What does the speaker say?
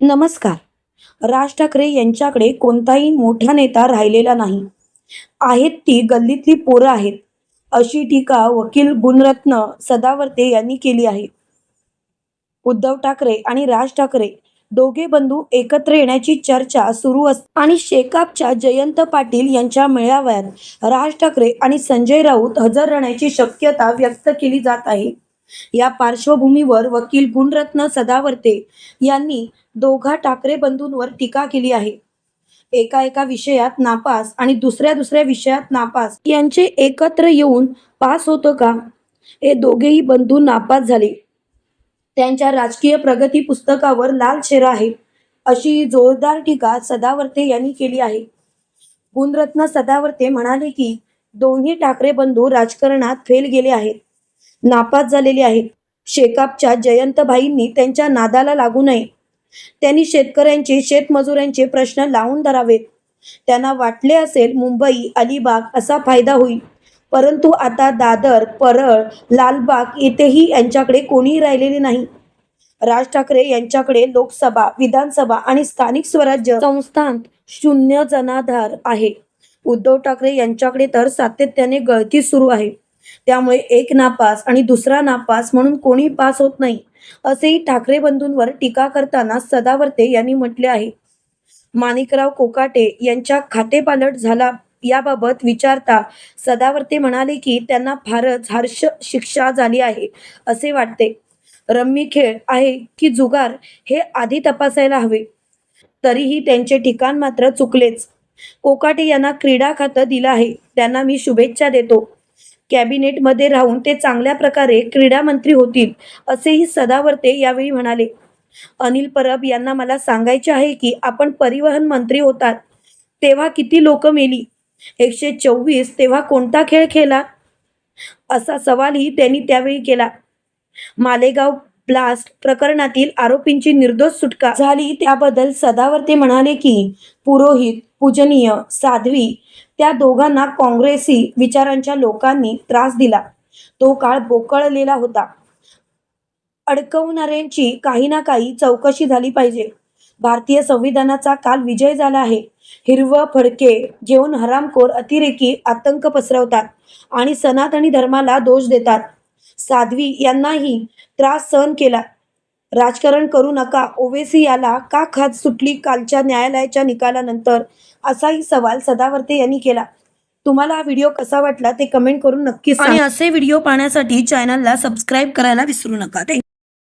नमस्कार. राज ठाकरे यांच्याकडे कोणताही मोठा नेता राहिलेला नाही. आहेत ती गल्लीतली पोरं आहेत. अशी टीका वकील गुणरत्न सदावर्ते यांनी केली आहे. उद्धव ठाकरे आणि राज ठाकरे दोघे बंधू एकत्र येण्याची चर्चा सुरू अस आणि शेकापच्या जयंत पाटील यांच्या मेळाव्यात राज ठाकरे आणि संजय राऊत हजर राहण्याची शक्यता व्यक्त केली जात आहे. या पार्श्वभूमीवर वकील गुणरत्न सदावर्ते यांनी दोघा ठाकरे बंधूंवर टीका केली आहे. एका एका विषयात नापास आणि दुसऱ्या दुसऱ्या विषयात नापास यांचे एकत्र येऊन पास होतं का? हे दोघेही बंधू नापास झाले. त्यांच्या राजकीय प्रगती पुस्तकावर लाल शेरा आहे अशी जोरदार टीका सदावर्ते यांनी केली आहे. गुणरत्न सदावर्ते म्हणाले की दोन्ही ठाकरे बंधू राजकारणात फेल गेले आहेत. नापास झालेली आहे. शेकापच्या जयंतभाईंनी त्यांच्या नादाला लागू नये. त्यांनी शेतकऱ्यांचे शेतमजुरांचे प्रश्न लावून धरावेत. त्यांना वाटले असेल मुंबई अलिबाग असा फायदा होईल. परंतु आता दादर परळ लालबाग येथेही यांच्याकडे कोणीही राहिलेले नाही. राज ठाकरे यांच्याकडे लोकसभा विधानसभा आणि स्थानिक स्वराज्य संस्थांत शून्य जनाधार आहे. उद्धव ठाकरे यांच्याकडे तर सातत्याने गळती सुरू आहे. त्यामुळे एक नापास आणि दुसरा नापास म्हणून कोणी पास होत नाही असेही ठाकरे बंधूंवर टीका करताना सदावर्ते यांनी म्हटले आहे. माणिकराव कोकाटे यांच्या खातेपालट झाला याबाबत विचारता सदावर्ते म्हणाले की त्यांना फारच हर्ष शिक्षा झाली आहे असे वाटते. रम्मी खेळ आहे की जुगार हे आधी तपासायला हवे. तरीही त्यांचे ठिकाण मात्र चुकलेच. कोकाटे यांना क्रीडा खातं दिलं आहे त्यांना मी शुभेच्छा देतो. कॅबिनेटमध्ये राहून ते चांगल्या प्रकारे क्रीडा मंत्री होतील असेही सदावर्ते यावेळी म्हणाले. अनिल परब यांना मला सांगायचे आहे की आपण परिवहन मंत्री होतात तेव्हा किती लोक मेली? एकशे चोवीस तेव्हा कोणता खेळ खेळला? असा सवालही त्यांनी त्यावेळी केला. मालेगाव ब्लास्ट प्रकरणातील आरोपींची निर्दोष सुटका झाली. त्याबद्दल सदावर्ते म्हणाले की पुरोहित पूजनीय साध्वी त्या दोघांना काँग्रेसी विचारांच्या लोकांनी त्रास दिला. तो काळ बोकळलेला होता. अडकवणाऱ्यांची काही ना काही चौकशी झाली पाहिजे. भारतीय संविधानाचा काल विजय झाला आहे. हिरवं फडके जेवण हरामखोर अतिरेकी आतंक पसरवतात आणि सनातनी धर्माला दोष देतात. साध्वी यांनाही त्रास सहन केला. राजकारण करू नका. ओवेसी याला का खात सुटली कालच्या न्यायालयाच्या निकालानंतर? असाही सवाल सदावर्ते यांनी केला. तुम्हाला हा व्हिडिओ कसा वाटला ते कमेंट करून नक्की आणि असे व्हिडिओ पाहण्यासाठी चॅनलला सबस्क्राईब करायला विसरू नका.